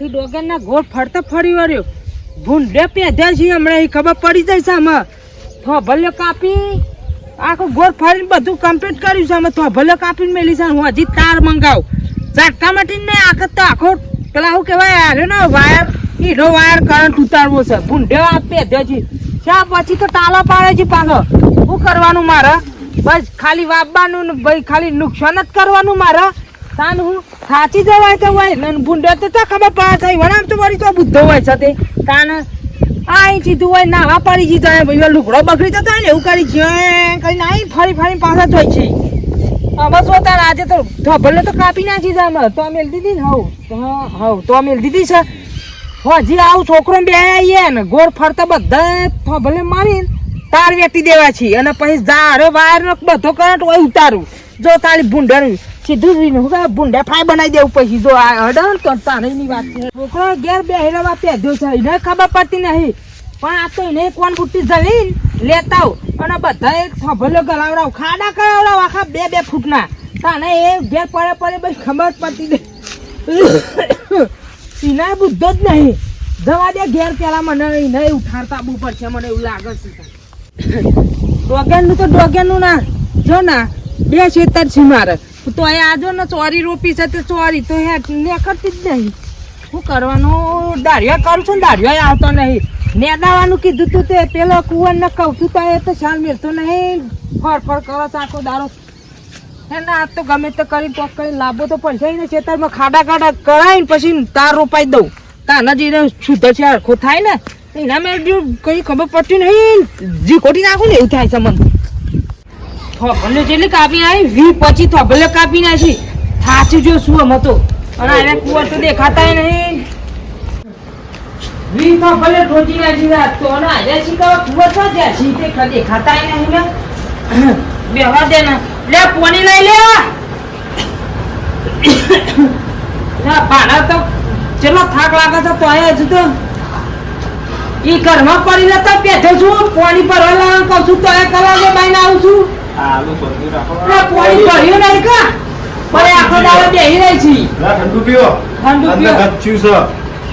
આખી ડોગરના ગોળ ફરતા ફરી વળ્યો. ભૂંડે પેધ્યા છે હમણાં એ ખબર પડી જાય છે આમાં. થોભલ્યો કાપી, આખો ગોળ ફરીને બધું કમ્પ્લીટ કર્યું છે અમે થોભલ્યો કાપીને મેલી છે, હું હજી તાર મંગાવ. ઝાટકા માટીને આખો તો આખો, પેલા શું કહેવાય આર્યો ને વાયર હીરો વાયર કરંટ ઉતારવો છે. ભૂંડે આ પેધ્યો છે. શા પછી તો તાલા પાડે છે પાછો? શું કરવાનું મારે? બસ ખાલી વાપવાનું ભાઈ, ખાલી નુકસાન જ કરવાનું મારે? તાન હું સાચી જવાય તો હોય ને ભૂંડે તો તો ખબર પડે થઈ વણામ તો વળી તો બુદ્ધો હોય છે તે. તાન આ સીધું હોય, નાવા પડી જી જાય ભાઈ લુગડો બગડી જતો ને એવું કરી છે કરીને અહીં ફરી ફરી પાછા જોઈ છે. બસ તાર આજે તો ધબલે તો કાપી નાખી છે અમે તો મેલ દીધી ને હવ. તો હવ, તો મેલ દીધી છે. હજી આવું છોકરો બે આવીએ ને ગોળ ફરતા બધા થભલે મારીને તાર વેટી દેવા છે અને પછી ધારો વાયર નો બધો કરંટ હોય ઉતારું. જો તારી ભૂંડાનું સીધું હું કહે, ભૂંડા ફ્રાય બનાવી દેવું પછી જો આ હડે ને તો તારીની વાત છે. છોકરો ઘેર બે હેરવા પહેર્યો છે, એને ખબર પડતી નહીં. પણ આ તો એને કોણ બુટ્ટી જમીન? લેતા અને બધા એક સભલો ગલાવડાવ. ખાડા કરાવડાવ આખા બે બે ફૂટના. તાને એ ઘેર પડે પડે બસ ખબર પડતી નહીં સિનાય બુદ્ધો જ નહીં. જવા દે ઘેર પેલા મને નહીં ઉઠાડતા બહુ પડશે, મને એવું લાગે છે. ડોગેનનું તો ડોગેનનું ના. જો ના, બે છેતર છે મારે. તો એ આજો ને ચોરી રોપી છે તે ચોરી તો હે ને કરતી જ નહીં. શું કરવાનું? દાળિયા કરું છું ને દાળિયા આવતો નહીં. નેદાવાનું કીધું તું તે, પેલો કુવર ને કહું છું તો એ તો શાલ મેળતો નહીં. ફળ ફળ કરો આખો હે એને આ તો ગમે તે કરી, તો કરી લાભો તો પડશે ને, ખેતરમાં ખાડા ખાડા કરાવીને પછી તાર રોપાઈ દઉં. તાના જે શુદ્ધ છે, હરખો થાય ને, એના મેં કઈ ખબર પડતી નહીં. જી ખોટી નાખું ને, એવું થાય છે મને. થોભલે જેટલી કાપી નાખી વી પછી થોભલે કાપી નાખી થાચી જો શું આમ હતો? અને એને કુવર તો દેખાતા નહીં. વી થોભલે ઠોચી નાખી વાત તો અને આજે શીખવા કુવર તો જ્યાં છી તે કદી નહીં ને. બેવા દે ને. લે, પોણી લઈ લે ના તો ચેલો થાક લાગે છે તો આયા હજુ તો. ઈ ઘરમાં પડી રહેતા બેઠો છું, પોણી પર લાવવાનું કહું છું, તો એ કલાકે બાઈને આવું છું. આલુ બધું રાખો. ના ભર્યું નહીં કા? પણ આખો દાડો બેહી રહી છી. લા, ઠંડુ પીઓ. ઠંડુ પીઓ. ગચ્ચું છે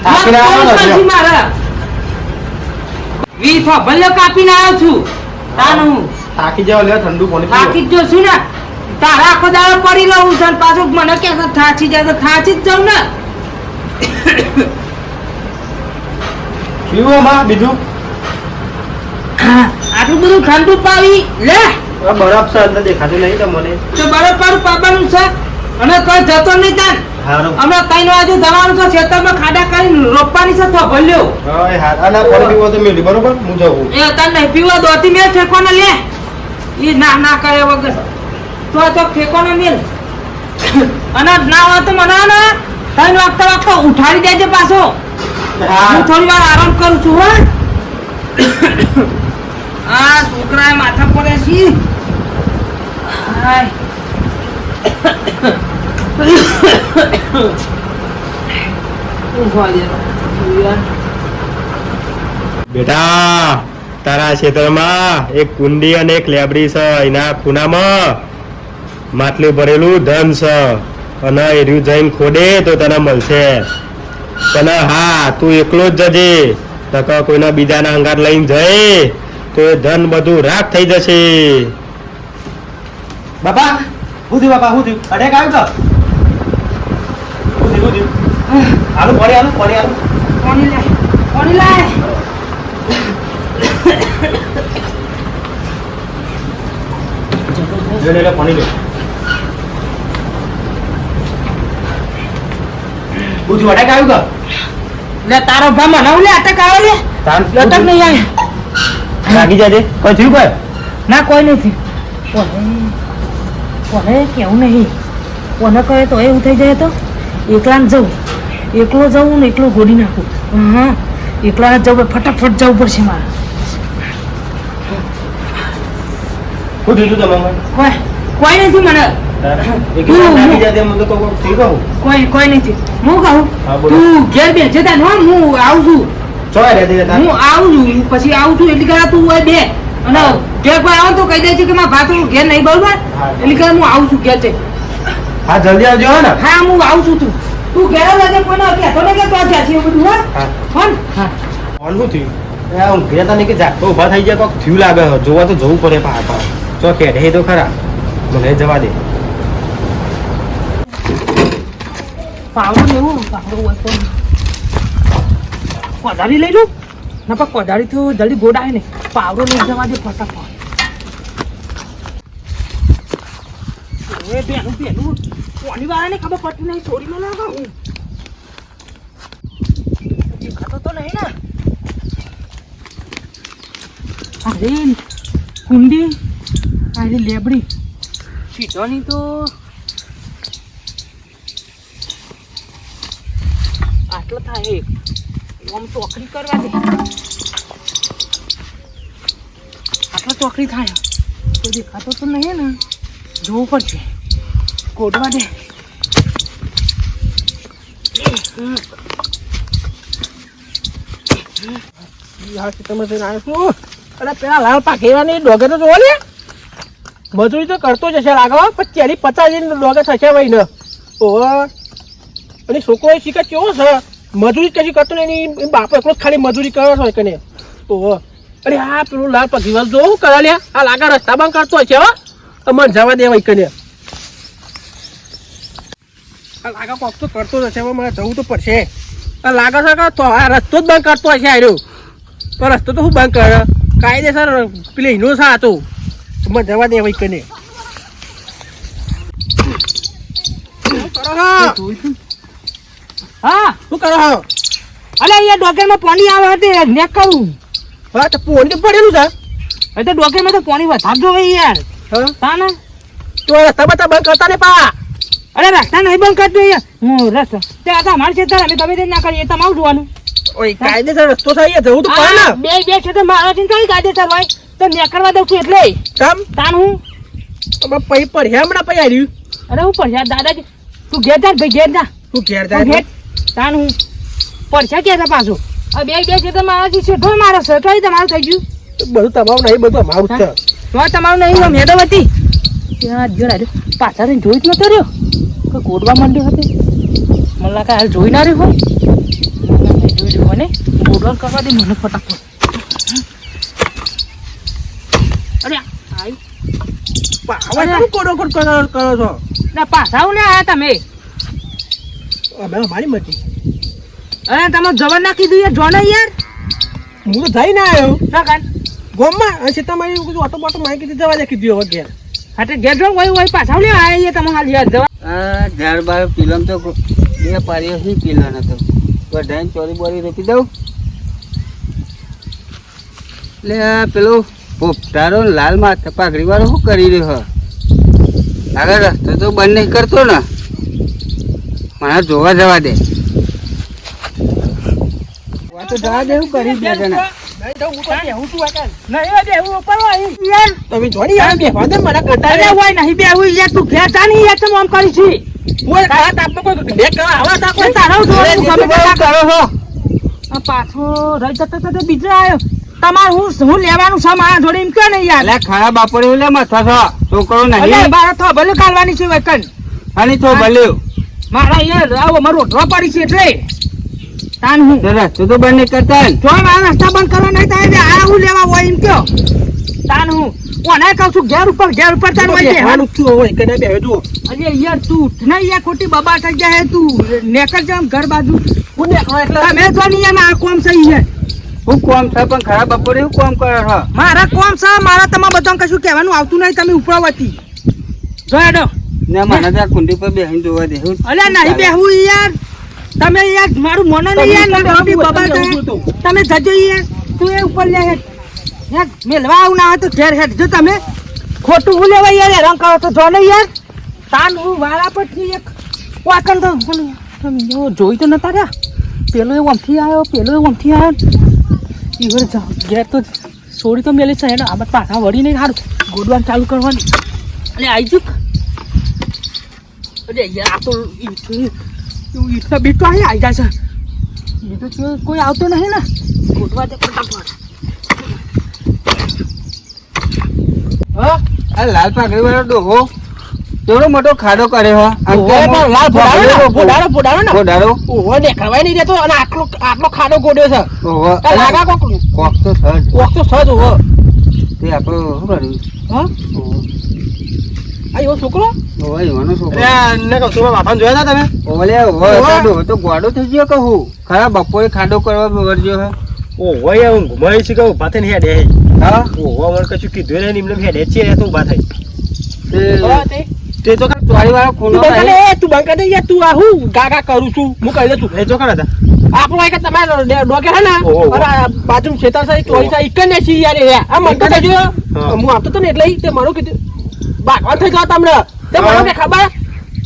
હા, આવો ને પોણી જો. પછી મારે? વી થો ભલે કાપીને આવ્યો છું. તાનું થાકી જાવ લે ઠંડુ પાણી થાકી જ જોશું ને. તારા આખો દાડો પડી રહું છે પાછું મને કે થાચી જાય તો થાચી જ જાઉં ને. પીવો માં બીજું? આટલું બધું ઠંડુ પાવી લે. બરફ છે અંદર દેખાતું નહીં તમને. તો પર પાવાનું છે અને કોઈ જતો નહીં તાન અમે ત્રણ વાગે જવાનું છે ખેતરમાં ખાડા કરીને રોપવાની છે તો ભલ્યો. આના પાણી પીવો તો મેલી બરોબર? હું જાઉં એ તાર નહીં પીવા દોતી મેલ ઠેકોને લે. એ ના ના કરે વગર. તો તો ઠેકોને મેલ અને ના હોય તો મને ને ત્રણ વાગતા વાગતા ઉઠાડી દેજે પાછો. હું થોડી વાર આરામ કરું છું હો. આ છોકરા માથા પડે છે બેટા, તારા ક્ષેત્રમાં એક કુંડી અને એક લેબડી છે, એના ખૂનામાં માટલું ભરેલું ધન છે. અને એ રહ્યું જઈને ખોડે તો તને મળશે. તને હા, તું એકલો જ જજે. નકર કોઈના બીજાના અંગાર લઈને જઈ. તો એ ધન બધું રાખ થઈ જશે. બાપા હું થયું બાપા હું થયું? અટેક આવ્યું તો? હું થયું હું થયું? આલુ પાણી આલુ પાણી આલુ કોની લાય કોની લાય લે લે લે પાણી લે. હું થયું અટેક તો? લે તારો ભા મનાવ લે અટક આવે લે. અટક નહીં આવે. લાગી જાજે? કોઈ થયું કોઈ? ના કોઈ નથી કોને? કેવું નહીં? કોને કહે તો એવું થઈ જાય તો? એકલા જવું. એકલો જવું ને એકલો ગોડી નાખું હા એકલા જવું ફટાફટ જવું પડશે મારે. કોઈ કોઈ નથી મને. કોઈ કોઈ કોઈ નથી. હું કહું. તું ઘેર બે જતા હું આવું છું. હું આવું છું પછી આવું છું એટલે કે તું હોય બે. અને. ઘેર કોઈ આવો તો કહી દે છે કે મારા ભાતું ઘેર નહીં બરોબર. એટલે કે હું આવું છું ઘેર છે. હા જલ્દી આવજો ને. હા હું આવું છું તું. તું ઘેર લાગે કોઈને કહેતો ને કે તો જ્યાં છે બધું હા. હા. ફોન હા. કોણ શું થયું? ઊંઘ્યા કે જાગતો ઊભા થઈ જાય કોક થયું લાગે જોવા તો જવું પડે પા પા ચો કેઢે તો ખરા. મને જવા દે. પાવડું લેવું પાવડું હોય તો. કોદાળી લઈ લઉં? ના, પણ કોદાળી તો જલ્દી ગોડાય ને. પાવડો લઈ જવા દે ફટાફટ. એ બેનું બેનું. કોની વાળાને ખબર પડતી નહીં? ચોરીમાં ના હું દેખાતો તો નહીં ને. અરે, કુંડી? અરે લેબડી. સીધોની તો. આટલો થાય આમ ચોકડી કરવા દે. આટલો ચોકડી થાય. તો દેખાતો તો નહીં ને. જોવું પડશે. કોડવા દે. અરે પેલા લાલ પાકેવાની ડોગે તો જોવો ને. મજૂરી તો કરતો જ હશે લાગવા પણ ચાલી પચાસ ડોગે થશે ભાઈ ને ઓહો. અને છોકરો શીખે કેવો છે? મજૂરી કશી કરતો નહીં એની બાપો એકલો જ ખાલી મજૂરી કરે છે કને ઓહો અરે આ પેલું લાલ પાકેવાલ જો શું કરા લ્યા? આ લાગા રસ્તા બંધ કરતો હોય છે હો. અમારે જવા દેવા કને આ લાગા કોક તો કરતો જ હશે હવે મારે જવું તો પડશે. આ લાગે છે તો આ રસ્તો જ બંધ કરતો હશે આર્યો તો રસ્તો તો શું બંધ કરે? કાયદેસર પેલી હિનો સા હતો મને જવા દેવા કને કરો છો? હા. શું કરો છો? અલે અહીંયા ડોકેરમાં પાણી આવે હતી ને કહું. હા તો પોણી પડેલું છે. એ તો ડોકેરમાં તો પાણી વધારજો ભાઈ યાર. હા. તાને? તો રસ્તા બતા બંધ કરતા ને પા અરે રસ્તા નહીં બંધ કરતો યાર. હું રસ્તો તે આ તો છે તારે અમે તમે તે ના કરીએ તમારું જોવાનું. ઓય કાયદેસર રસ્તો છે અહીંયા જવું તો પડે ને. બે બે છે તો મારો છે કઈ કાયદેસર હોય. તો નેક કરવા દઉં છું એટલે. કામ? તાન હું? તમે પૈ પડ્યા હમણાં પૈ આવ્યું અરે હું પડ્યા દાદાજી. તું ઘેર જા ભાઈ ઘેર જા. તું ઘેર જા. ઘેર તાન હું પડ્યા ક્યાં છે પાછું? આ બે બે છે તો મારાથી છેઠો મારો છે તો તમારું થઈ ગયું. બધું તમારું નહીં બધું અમારું છે. તો તમારું નહીં હોય હતી. ત્યાં જો રાજુ પાછળ જોઈ જ નતો રહ્યો. કોઈ ગોડવા માંડ્યો હતો? મને લાગે હાલ જોઈ ના રહ્યો હોય. ના, ના, જોઈ રહ્યો હોય ને. ગોડવા કરવા દે મને ફટાફટ. અરે આઈ. શું કરો કરો છો? ના પાછા આવું ને આયા તમે. અમે અમારી મતી અરે તમે જવાન નાખી દઈએ જો ને યાર. હું તો જઈને આવ્યો. ના કાન. ગોમમાં અને એવું કીધું ઓટો બોટો મારી કીધી જવા દે કીધું હવે ઘેર. હાટે ઘેર જો હોય હોય પાછા લે આવીએ તમે હાલ યાર જવા. ઝાડ બાર પીલમ તો બે પારીઓ છે પીલા નતો બધાને ચોરી બોરી રોકી દઉં? એટલે પેલો પોપટારો ને લાલ માથા પાઘડી વાળો શું કરી રહ્યો આગળ રસ્તો તો બંધ નહીં કરતો ને? મને જોવા જવા દે. તો જવા દે શું કરી બે જણા નહીં હવે એવું ઉપર હોય યાર તમે જોડી યાર બેહવા દે મને અરે હોય નહીં બે હું યાર તું ઘેર જા નહીં યાર તમે આમ કરી છે? હું તાપમાં કોઈ કરવા આવા કોઈ? તારા જોડે કરો છો? આ પાછો રહી જતો તો બીજો આવ્યો તમારે હું હું લેવાનું છે મારા જોડે એમ કયો ને યાર? લે ખરાબ બાપડે લે માથા છો છોકરો નહીં. બારા તો ભલે કાલવાની છે વેકન. અને તો ભલ્યું મારા યાર આવો મારો પડી છે એટલે. તાન હું? રસ્તો તો બંધ નહીં કરતા જો મારા રસ્તા બંધ કરવા નહીં થાય આ હું લેવા હોય એમ કયો? તાન હું? કોને કહું છું ઘેર ઉપર ઘેર ઉપર તાન હોય છે અરે યાર તું ને યાર ખોટી બબા થઈ જાય તું. નેકળ જામ ઘર બાજુ. હું એટલે તમે જો નહીં આ કોમ છે. યાર હું કોમ છે પણ ખરાબ બપોરે હું કોમ કરે છો મારા કોમ છે મારા તમારે બધા કશું કહેવાનું આવતું નહીં તમે ઉપરાવતી. જો હેડો. ને મને ત્યાં કુંડી પર બેહીને જોવા દેવું નહીં બેહવું યાર. તમે યાર મારું મનો નહીં યાર ના બબા તમે જજો યાર. તું એ ઉપર લે હેડ યાર મેલવા આવું ના હોય તો ઘેર હેડ જો તમે ખોટું હું યાર હેરાન કરો તો જો ને યાર. તાન હું વાળા પરથી એક વાકણ તો તમે જો જોઈ તો નતા રહ્યા? પેલો એ ઓમથી આવ્યો પેલો એ ઓમથી આવ્યો ઈવર જાઓ ઘેર તો છોડી તો મેલે છે એને આમાં પાછા વળી નહીં સારું ગોડવાન ચાલુ કરવાની. અને આવી અરે યાર તો ઈટના બીટ અહીં આવી જાય છે બીજું તો કોઈ- આવતો નહીં ને ગોઠવા દે ફટાફટ હા આ લાલ પાઘડી વાળો ડોહો કેવડો મોટો ખાડો કર્યો હો લાલ ફોડારો, ફોડારો, ફોડારો ને. ફોડારો. ઓવે દેખાવાય નહીં દેતો અને આટલો આટલો ખાડો ગોડ્યો છે ઓહો. લાગા કોક કોક તો સજ. કોક તો સજ ઓવો તે આપણો શું કર્યું? હા ઓહો. આ એવો છોકરો? ઓહો, એવાનો છોકરો. ને કહું બાપાને જોયા હતા તમે? ઓલે. તો ગોડો થઈ ગયો કહું. ખરા બપોરે ખાડો કરવા વર્જ્યો હે. ઓહો એ હું ઘુમાઈ છું કે ઊભા થઈને હેડે હા. ઓહો મને કશું કીધું નહીં એમને હેડે છે તો ઊભા થાય. તે તે. તે તો ચોરી વાળો તું બંકા. દે, તું બંકા દે યાર, તું આ હું ગાગા કરું છું હું કહી દઉં છું. એ ચોકડ હતા. આપણો એક તમારો ડોકે હે ને? છે, ચોરી છે, ઈ કને યાર. આ મને તો કહેજો. હું. આપતો તો ને એટલે તે મારું કીધું. ભાગવાન થઈ ગયો તમને. તે મને કે ખબર?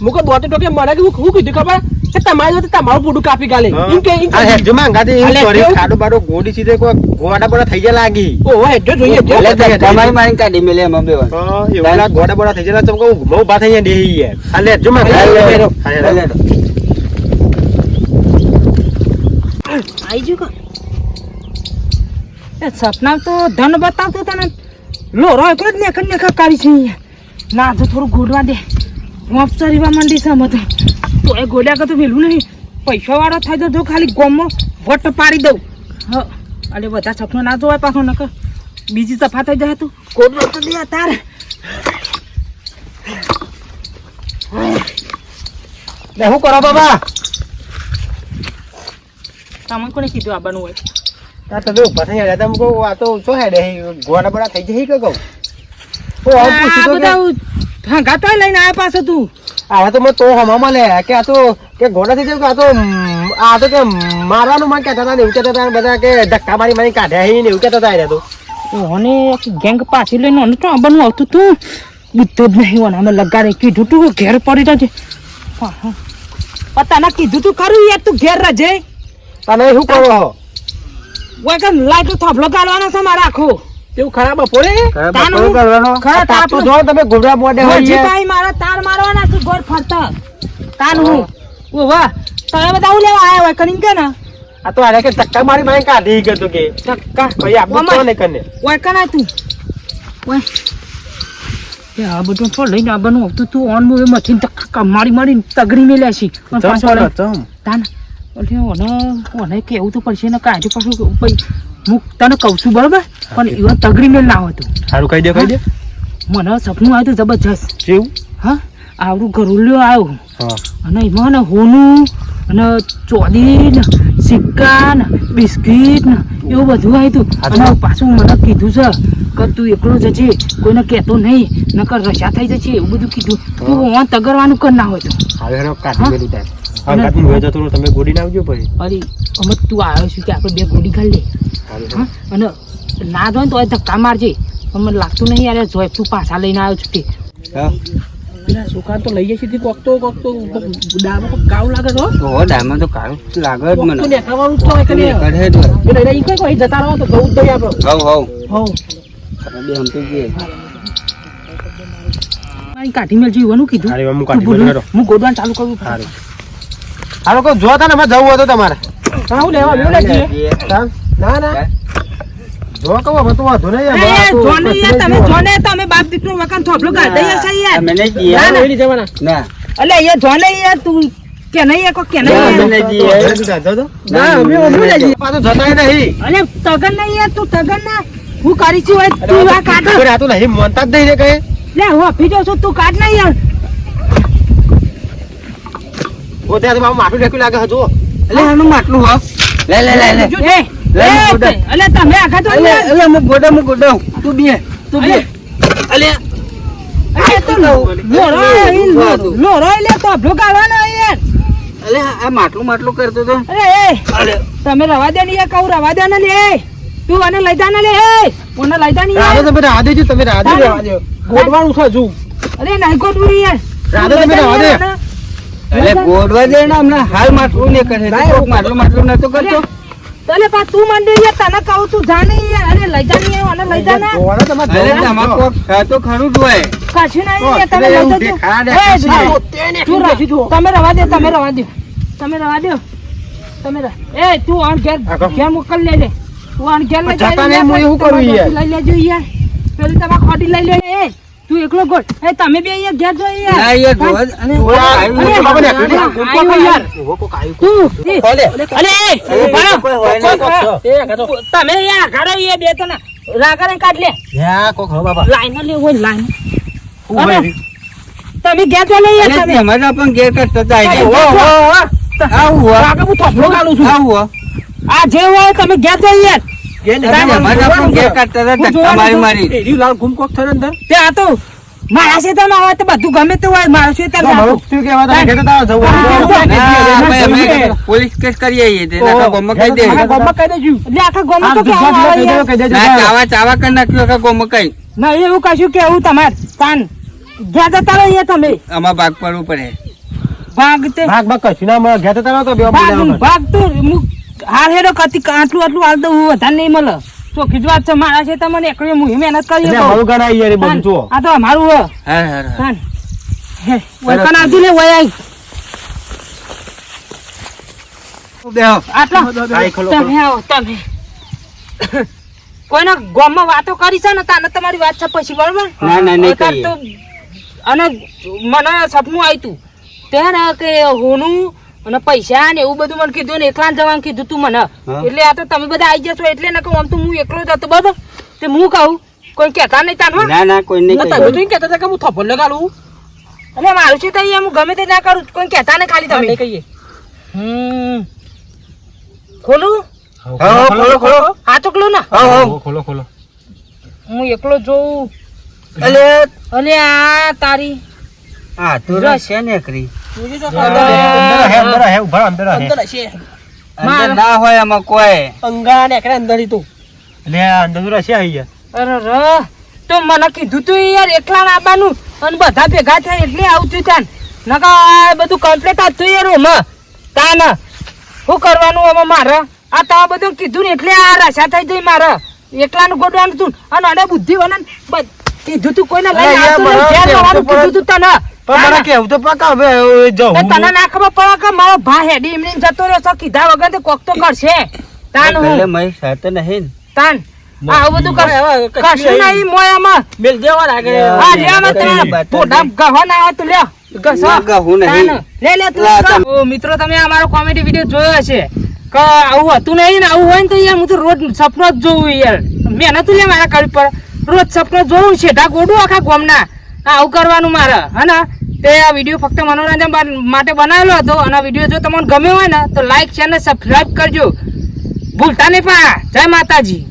મુકો દોડતે ટોકે મને કે હું કીધું ખબર? કે તમારી જોડે તમારું પૂડું કાપી ગાલે. એમ કે આ એમ અલે, ચોરી. ખાડો બાડો ગોડી સીધે કોઈ ગોડા બોડા થઈ જાય લાગી. ઓહો હેડજો જોઈએ. એટલે ધક્કા મારી કાઢી મેલે એમાં બે વાર. હા, એવું. ગોડા બડા થઈ ગયા ચમકો બહુ બા થઈ ગયા દેહી યાર. હાલે હેડજો લે, લે, લે, માંગાતી લે, લે, લે. આઈ એ સપના તો ધન બતાવતો તને લોરો એકલો જ નેખર નેખર કરી છે અહીંયા. ના તો થોડું ગોડવા દે. મોપ ચરીવા માંડી છે તો. તો એ ગોડ્યા કરતો વેલું નહીં. પૈસા વાળો થાય તો જો ખાલી ગોમો વટ પાડી દઉં. હ અરે બધા સપનો ના જોવાય પાછો નકર. બીજી તફા થઈ જાય તું. ગોડવા તો દે તારે. લે હું કરો બાબા? તમે કોને કીધું આવવાનું હોય? તમે ઊભા થઈ ગયા તમે કહું આ તો શું હેડે? હે? ગોડા બડા થઈ જાય કે કહું? ઓ આમ પૂછ્યું આ તો કે બધા હંગાતો લઈને આવ્યા પાછો તું. આ તો મેં તો હમામાં લે કે આ તો કે ગોડા થઈ કે આ તો આ તો કે મારવાનું માં કહેતા હતા ને એવું કહેતા હતા બધા કે ધક્કા મારી મારી કાઢ્યા હે ને એવું કહેતા હતા તો. ઓને ગેંગ પાછી લઈને ઓને તો આવવાનું આવતું તું. બુદ્ધો જ નહીં ઓને. અમે લગાડે. કીધું તું ઘેર પડી રહેજે. હા, હા. કીધું તું ખરું યાર તું ઘેર રહેજે. તને શું કરો ઓય કે લાઈટ થોભલો ગાળવાનો છે મારે આખો. એવું ખરાબ બપોરે? બપોરે કરવાનો. ખરા તાપ જો તમે હોય. મારા તાર મારવાના છે ગોળ ફરતા. તાન હું. ઓ વાહ. તમે બધા હું લેવા આયા હોય કરીને કે ને? આ તો આને કે ધક્કા મારી મારી કાઢી ગયો તો કે. ધક્કા ભાઈ આપણે તો નહીં કરને ઓય કના તું? ઓય. એ આ બધું તો લઈને આવવાનું આવતું તું ઓન મૂવે મથીને ધક્કા મારી મારી તગડી મેલ્યા છે. તાન એટલે ઓને ઓને કેવું તો પડશે ને કાઢી પાછું હું તને કહું છું બરોબર? પણ એવા તગડી મેલ ના હોય તું. સારું કહી દે કહી દે. મને સપનું આવ્યું જબરજસ્ત. કેવું? હા? આવડું ગરુલ્યો આવ્યો. અને એમાં ને હોનું અને ચોદી ને સિક્કા ને બિસ્કીટ ને એવું બધું આવ્યું અને પાછું મને કીધું છે કે તું એકલો જજે કોઈને કહેતો નહીં નકર રસા થઈ જશે એવું બધું કીધું. તું તગરવાનું કર ના હોય તો. હવે હેરો હા? કાઢી મેલી તાર હા. કાઢી મેં જતો રહું, તમે ગોડી ના પછી. અરે અમે તું આવ્યો છું કે આપણે બે ગોળી ખાઈ લે. અને ના જોઈ તો ધક્કા મારજે. મને લાગતું નહીં જોઈ તું પાછા લઈને આવ્યો છું તે. પેલા છોકરા તો લઈ જશે કોક તો કોક તો કોક લાગે તો કાળું જ લાગે જ કોક તો દેખાવાનું જ છે કે જ એટલે ઈ કઈ કોઈ જતા રહો તો હવ હવ. બે કાઢી મેલ જીવવાનું કીધું. હું ગોડવાનું ચાલુ કરું સારું હાલો લોકો જો તને જવું હતું તમારે. હા, હું લેવા ને જઈએ. ના ના. જો કહું વાંધો નહીં આ જોને યાર તમે બાપ દીકરો અમે. ના, ના, જવાના. ના. અલે જોને તું કે નહીં કે નહીં અમે. ના, અમે અમે લઈ જઈએ. જતાય નહીં. અલે તગન નહીં યાર તું તગન ના. હું કરી છું તું આ કાઢ. આ તો નહીં માનતા જ નહીં ને કઈ. લે હું આપી દઉં છું તું કાઢ નહીં યાર. પોતે આ મારું માથું ઢેકું લાગે હજુ એટલે એનું માટલું હા. લે લે લે લે. અલે તમે આખા તો અલે હું ગોડો હું ગોડો તું બે તું બે અલે. અલે તો લોરો લો- લોરો લે થોભલો કાઢવાનો યાર. અલે આ માટલું માટલું કરતો તો. અરે એ તમે રવા દે ને કહું રવા દે ને લે તું આને લઈ જા ને લે એ. કોને લઈ જા ને યાર. તમે રાહ દેજો તમે રાહ દેજો ગોડવાનું છે હજુ. અરે નહીં ગોડવું યાર. રાધો તમે રવા દે. અલે ગોડવા દે ને હમણાં હાલ માટલું ને કરે તું માટલું માટલું નતો કરતો તને પા તું મંડે યાર તને કહું તું જાને યાર અરે લઈ જા ને યાર લઈ જા ને જોવાનો અરે તમાર તો. કોક તો ખરું જોય કશું નહીં યાર તમે લઈ જજો એ, જો તેને. તમે રવા દે તમે રવા દે તમે રવા દે તમે એ તું આણ ઘેર. ઘેર મોકલ લે લે તું આણ ઘેર લઈ જતા જા નહીં, હું એવું કરું યાર. લઈ લેજો યાર પેલી તમારે ખોટી લઈ લે એ તું એકલો ગોળ. એ તમે બે અહીંયા ઘેર જો તમે ઘરે એ બે તને રાગરે કાઢ લે. લાઈન લે હોય લાઈન. તમે ઘેર જો લઈ તમે. તમારા પણ ઘેર. ઓ, ઓ. આવું આવું. આ જે હોય તમે ઘેર જો મારી તે બધું ગમે તે હોય મારા. પોલીસ કેસ કરી આવીએ તે કહી દે કહી દેજો એટલે આખા તો ચાવા ચાવા કરી નાખ્યું આખા ગામમાં કઈ ના એવું કશું કેવું તમાર તાન ઘેર જતા રહો યાર તમે આમાં ભાગ પડવું પડે ભાગ તે ભાગ ભાગ કશું ના મળે. ઘેર જતા રહો તો બે ભાગ તો હાલ હેરો કતી આટલું આટલું હાલ તો હું વધારે નહીં મળે. તો જ છે મારા છે તમને એકડી હું મહેનત કરી એટલે મારું આવી યાર બધું જો આ તો મારું હે. હા હા હા કાન હે વળકણ આવતી ને વય આઈ. બેહો આટલા. આ ખોલો, ખોલો. તમે આવો તમે કોઈના ગામમાં વાતો કરી છે ને તાને તમારી વાત છે પછી બરોબર? અને મને સપનું આવ્યું તું તે કે હોનું અને પૈસા ને એવું બધું મને કીધું ને એકલા જવાનું કીધું તું મને. એટલે આ તો તમે બધા આવી જશો એટલે ને કહું આમ તો હું એકલો જ હતો બરોબર? તે હું કહું? કોઈ કહેતા નહીં તાન ના ના કોઈ નહીં તમે તો કહેતા. હતા કે હું થપ્પડ લગાડું. એટલે મારું છે તઈ હું ગમે તે ના કરું. કોઈ કહેતા ને ખાલી તમે. કહીએ. હમ. ખોલું. ખોલો ખોલો હા ચોકલું ને. હા હા. ખોલો ખોલો. હું એકલો જોઉં. અલે. અને આ તારી હા તો રસ. છે ને જોજો જો હે, અંદર હે, ઊભા અંદર હે. અંદર હશે અંદર ના હોય આમાં કોઈ. અંગા ને એકડે અંદર તું. એટલે અંદર તો રશિયા અરે ર તો મને કીધું તું યાર એકલા આવવાનું અને બધા ભેગા થાય એટલે આવતું તાન નકા બધું કમ્પ્લીટ હતું યાર રૂમ તાન. શું કરવાનું હવે મારે? આ તમે બધું કીધું ને એટલે આ રસા થઈ જઈ મારે. એકલાનું ગોડવાનું તું. અને અડે બુદ્ધિ વનન કીધું તું કોઈને ને આવતું કીધું તું તને. પણ મને. કેવું તો પાકા હવે હવે તને ના ખબર પડે કે મારો ભા હેડી એમને જતો રહ્યો છે કીધા વગર તે કોક તો કરશે. તાન હું. મય સાથે નહીં તાન આવું બધું કર હવે કશું નહીં. મોયામાં. મેલ દેવા લાગે. હા લે આમાં બતાવી, તમે ગહો ના આવે તો લે. નહીં. લે તું મિત્રો તમે અમારો કોમેડી વીડિયો જોયો હશે. કે આવું હતું નહીં ને આવું હોય ને તો યાર હું તો રોજ સપનો જ જોઉં યાર. મહેનત લે મારા કરી પર રોજ સપનો જોઉં છે. ઢાક ઓડું આખા ગોમના. આવું કરવાનું મારે. હે તે આ વીડિયો ફક્ત મનોરંજન માટે બનાવેલો હતો અને આ વીડિયો જો તમને ગમ્યો હોય ને, તો લાઈક ચેનલ સબસ્ક્રાઈબ કરજો. ભૂલતા નહીં પા જય માતાજી.